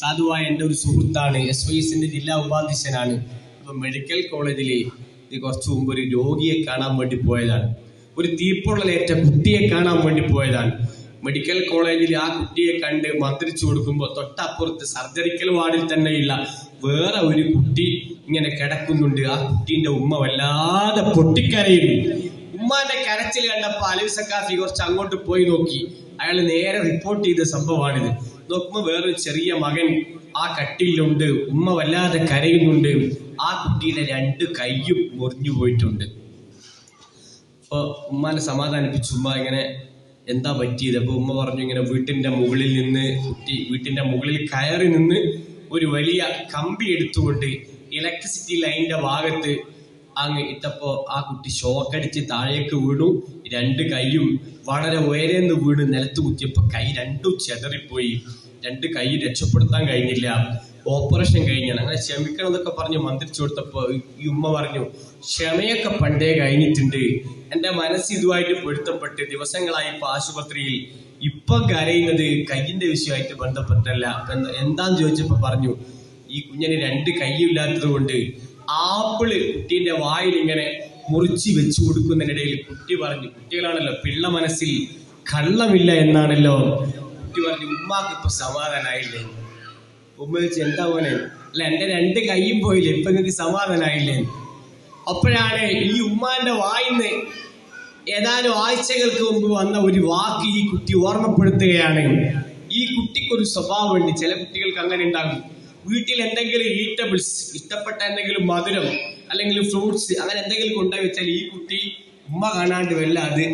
സാധുവായ എന്റെ ഒരു സുഹൃത്താണ് എസ് വൈ എസിന്റെ ജില്ലാ ഉപാധ്യക്ഷനാണ്. അപ്പൊ മെഡിക്കൽ കോളേജിൽ ഇത് കുറച്ചു മുമ്പ് ഒരു രോഗിയെ കാണാൻ വേണ്ടി പോയതാണ്. ഒരു തീപ്പൊള്ളലേറ്റ കുട്ടിയെ കാണാൻ വേണ്ടി പോയതാണ്. മെഡിക്കൽ കോളേജിൽ ആ കുട്ടിയെ കണ്ട് മന്ത്രിച്ചു കൊടുക്കുമ്പോൾ തൊട്ടപ്പുറത്ത് സർജറിക്കൽ വാർഡിൽ തന്നെയുള്ള വേറെ ഒരു കുട്ടി ഇങ്ങനെ കിടക്കുന്നുണ്ട്. ആ കുട്ടീന്റെ ഉമ്മ വല്ലാതെ പൊട്ടിക്കരയുന്നു. ഉമ്മാന്റെ കരച്ചിൽ കണ്ടപ്പോ അലി സക്കാഫി കുറച്ച് അങ്ങോട്ട് പോയി നോക്കി. അയാൾ നേരെ റിപ്പോർട്ട് ചെയ്ത സംഭവമാണിത്. നോക്കുമ്പോ വേറൊരു ചെറിയ മകൻ ആ കട്ടിലുണ്ട് ഉമ്മ വല്ലാതെ കരയുന്നുണ്ട്. ആ കുട്ടിയുടെ രണ്ട് കൈയും മുറിഞ്ഞു പോയിട്ടുണ്ട്. അപ്പൊ ഉമ്മാനെ സമാധാനിപ്പിച്ചു ഉമ്മ ഇങ്ങനെ എന്താ പറ്റിയത്? അപ്പൊ ഉമ്മ പറഞ്ഞു ഇങ്ങനെ വീട്ടിന്റെ മുകളിൽ നിന്ന് കുട്ടി വീട്ടിന്റെ മുകളിൽ കയറി നിന്ന് ഒരു വലിയ കമ്പി എടുത്തുകൊണ്ട് ഇലക്ട്രിസിറ്റി ലൈനിന്റെ ഭാഗത്ത് അങ്ങ് ഇട്ടപ്പോ ആ കുട്ടി ഷോക്കടിച്ച് താഴേക്ക് വീണു. രണ്ട് കൈയും വളരെ ഉയരെന്ന് വീണ് നിലത്ത് കുത്തിയപ്പോ കൈ രണ്ടും ചെതറിപ്പോയി. രണ്ട് കൈ രക്ഷപ്പെടുത്താൻ കഴിഞ്ഞില്ല. ഓപ്പറേഷൻ കഴിഞ്ഞാണ്. അങ്ങനെ ക്ഷമിക്കണം എന്നൊക്കെ പറഞ്ഞ് മന്ത്രിച്ചു കൊടുത്തപ്പോ ഈ ഉമ്മ പറഞ്ഞു ക്ഷമയൊക്കെ പണ്ടേ കഴിഞ്ഞിട്ടുണ്ട്. എന്റെ മനസ്സ് ഇതുമായിട്ട് പൊരുത്തപ്പെട്ട് ദിവസങ്ങളായി ഇപ്പൊ ആശുപത്രിയിൽ. ഇപ്പൊ കരയുന്നത് കയ്യിന്റെ വിഷയമായിട്ട് ബന്ധപ്പെട്ടല്ല. എന്താന്ന് ചോദിച്ചപ്പോ പറഞ്ഞു ഈ കുഞ്ഞിന് രണ്ട് കൈയില്ലാത്തത് കൊണ്ട് ആപ്പിൾ കുട്ടീന്റെ വായിൽ ഇങ്ങനെ മുറിച്ച് വെച്ചു കൊടുക്കുന്നതിനിടയിൽ കുട്ടി പറഞ്ഞു കുട്ടികളാണല്ലോ പിള്ള മനസ്സിൽ കള്ളമില്ല എന്നാണല്ലോ. കുട്ടി പറഞ്ഞു ഉമ്മാക്ക് ഇപ്പൊ സമാധാനായില്ലേ? ഉമ്മ ചോദിച്ചു എന്താ പോലെ അല്ല എന്റെ രണ്ട് കൈയും പോയില്ലേ ഇപ്പൊ നിങ്ങൾക്ക് സമാധാനായില്ലേ? അപ്പോഴാണ് ഈ ഉമ്മാന്റെ വായിന്ന് ഏതാനും ആഴ്ചകൾക്ക് മുമ്പ് വന്ന ഒരു വാക്ക് ഈ കുട്ടി ഓർമ്മപ്പെടുത്തുകയാണ്. ഈ കുട്ടിക്കൊരു സ്വഭാവമുണ്ട് ചില കുട്ടികൾക്ക് അങ്ങനെ ഉണ്ടാകും. വീട്ടിൽ എന്തെങ്കിലും ഈറ്റബിൾസ് ഇഷ്ടപ്പെട്ട എന്തെങ്കിലും മധുരം അല്ലെങ്കിൽ ഫ്രൂട്ട്സ് അങ്ങനെ എന്തെങ്കിലും കൊണ്ടുപോയി വെച്ചാൽ ഈ കുട്ടി ഉമ്മ കാണാണ്ട് വല്ല അത്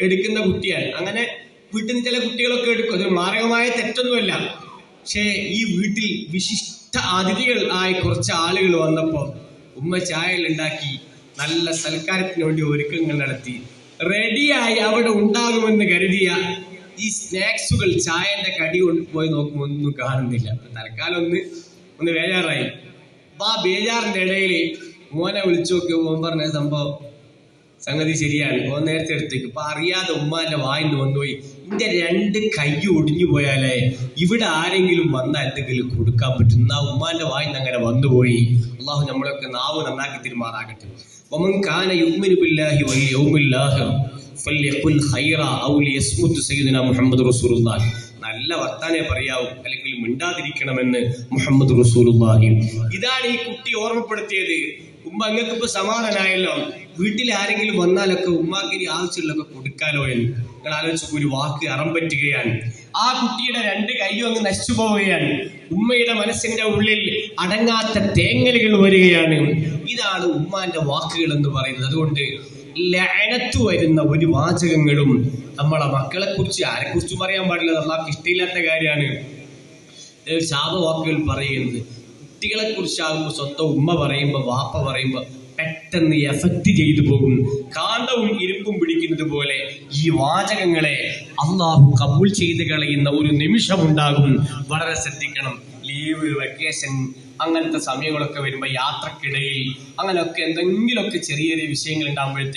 എടുക്കുന്ന കുട്ടിയാണ്. അങ്ങനെ വീട്ടിൽ നിന്ന് ചില കുട്ടികളൊക്കെ എടുക്കും. അത് മാരകമായ തെറ്റൊന്നുമല്ല. പക്ഷേ ഈ വീട്ടിൽ വിശിഷ്ട അതിഥികൾ ആയി കുറച്ച് ആളുകൾ വന്നപ്പോൾ ഉമ്മ ചായ ഉണ്ടാക്കി നല്ല സൽക്കാരത്തിന് വേണ്ടി ഒരുക്കങ്ങൾ നടത്തി. റെഡിയായി അവിടെ ഉണ്ടാകുമെന്ന് കരുതിയ ഈ സ്നാക്സുകൾ ചായന്റെ കടി കൊണ്ട് പോയി നോക്കുമ്പോൾ ഒന്നും കാണുന്നില്ല. തൽക്കാലം ഒന്ന് ഒന്ന് ബേജാറായി. അപ്പൊ ആ ബേജാറിന്റെ ഇടയിൽ മോനെ വിളിച്ചു നോക്കി ഓൻ പറഞ്ഞ സംഭവം സംഗതി ശരിയാണ്. ഓൻ നേരത്തെ എടുത്തേക്ക്. അപ്പൊ അറിയാതെ ഉമ്മാന്റെ വായിന്ന് വന്നുപോയി ഇന്റെ രണ്ട് കൈ ഒടിഞ്ഞു പോയാലേ ഇവിടെ ആരെങ്കിലും വന്നാൽ എന്തെങ്കിലും കൊടുക്കാൻ പറ്റും. എന്നാ ഉമ്മാന്റെ വായിന്ന് അങ്ങനെ വന്നുപോയി അള്ളാഹു നമ്മളൊക്കെ നാവ് നന്നാക്കി തിരുമാറാകട്ടെ. ഒമൻ കാന യുഗ്മിനു ബില്ലാഹി വൽ മുഹമ്മദ് റസൂലുള്ളാഹി നല്ല വർത്താനെ പറയാവും. അല്ലെങ്കിൽ മിണ്ടാതിരിക്കണമെന്ന് മുഹമ്മദ് റസൂലുള്ളാഹി. ഇതാണ് ഈ കുട്ടി ഓർമ്മപ്പെടുത്തിയത്. ഉമ്മ അങ്ങക്ക് ഇപ്പൊ സമാധാനായല്ലോ. വീട്ടിൽ ആരെങ്കിലും വന്നാലൊക്കെ ഉമ്മാക്കിനി ആവശ്യമുള്ളൊക്കെ കൊടുക്കാലോ എന്ന്. നിങ്ങൾ ആലോചിച്ചു ഒരു വാക്ക് അറം പറ്റുകയാണ്. ആ കുട്ടിയുടെ രണ്ട് കൈയും അങ്ങ് നശിച്ചു പോവുകയാണ്. ഉമ്മയുടെ മനസ്സിന്റെ ഉള്ളിൽ അടങ്ങാത്ത തേങ്ങലുകൾ വരികയാണ്. ഇതാണ് ഉമ്മാന്റെ വാക്കുകൾ എന്ന് പറയുന്നത്. അതുകൊണ്ട് ലഅനത്ത് വരുന്ന ഒരു വാചകങ്ങളും നമ്മളെ മക്കളെ കുറിച്ച് ആരെ കുറിച്ചും പറയാൻ പാടില്ല. നമ്മൾക്ക് ഇഷ്ടമില്ലാത്ത കാര്യമാണ്. ശാപവാക്കുകൾ പറയുന്നത്. കുട്ടികളെ കുറിച്ചാകുമ്പോൾ സ്വന്തം ഉമ്മ പറയുമ്പോൾ വാപ്പ പറയുമ്പോൾ പെട്ടെന്ന് എഫക്റ്റ് ചെയ്തു പോകും. കാന്തവും ഇരുമ്പും പിടിക്കുന്നത് പോലെ ഈ വാചകങ്ങളെ അള്ളാഹു കബൂൽ ചെയ്ത് കളയുന്ന ഒരു നിമിഷമുണ്ടാകും. വളരെ ശ്രദ്ധിക്കണം. ലീവ് വെക്കേഷൻ അങ്ങനത്തെ സമയങ്ങളൊക്കെ വരുമ്പോൾ യാത്രക്കിടയിൽ അങ്ങനെയൊക്കെ എന്തെങ്കിലുമൊക്കെ ചെറിയ ചെറിയ വിഷയങ്ങൾ ഉണ്ടാകുമ്പോഴത്തേക്ക്